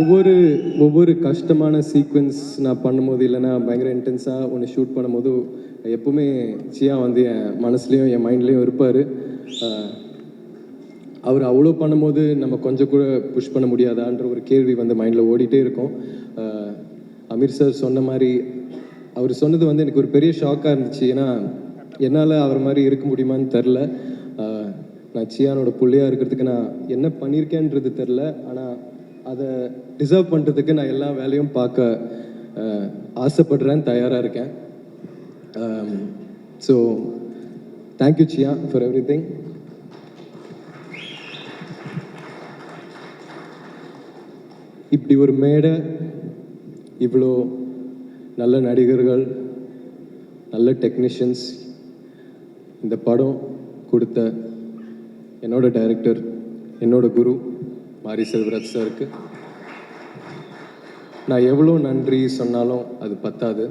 ஒவ்வொரு ஒவ்வொரு கஷ்டமான சீக்வென்ஸ் நான் பண்ணும்போது இல்லைன்னா பயங்கர இன்டென்ஸாக ஒன்று ஷூட் பண்ணும்போது எப்பவுமே சியா வந்து என் மனசுலேயும் என் மைண்ட்லேயும் இருப்பார். அவர் அவ்வளோ பண்ணும்போது நம்ம கொஞ்சம் கூட புஷ் பண்ண முடியாதான்ற ஒரு கேள்வி வந்து மைண்டில் ஓடிட்டே இருக்கும். அமீர் சார் சொன்ன மாதிரி அவர் சொன்னது வந்து எனக்கு ஒரு பெரிய ஷாக்காக இருந்துச்சு. ஏன்னா என்னால் அவர் மாதிரி இருக்க முடியுமான்னு தெரில நான் சியானோட பிள்ளையாக இருக்கிறதுக்கு நான் என்ன பண்ணியிருக்கேன்றது தெரில ஆனால் அதை டிசர்வ் பண்ணுறதுக்கு நான் எல்லா வேலையும் பார்க்க ஆசைப்படுறேன் தயாராக இருக்கேன். So thank you Siya for everything இப்படி ஒரு மேடை இவ்வளோ நல்ல நடிகர்கள் நல்ல டெக்னீஷியன்ஸ் இந்த படம் கொடுத்த என்னோட டைரக்டர் என்னோட குரு மாரி செல்வராஜ் சாருக்கு. நான் எவ்வளோ நன்றி சொன்னாலும் அது பத்தாது.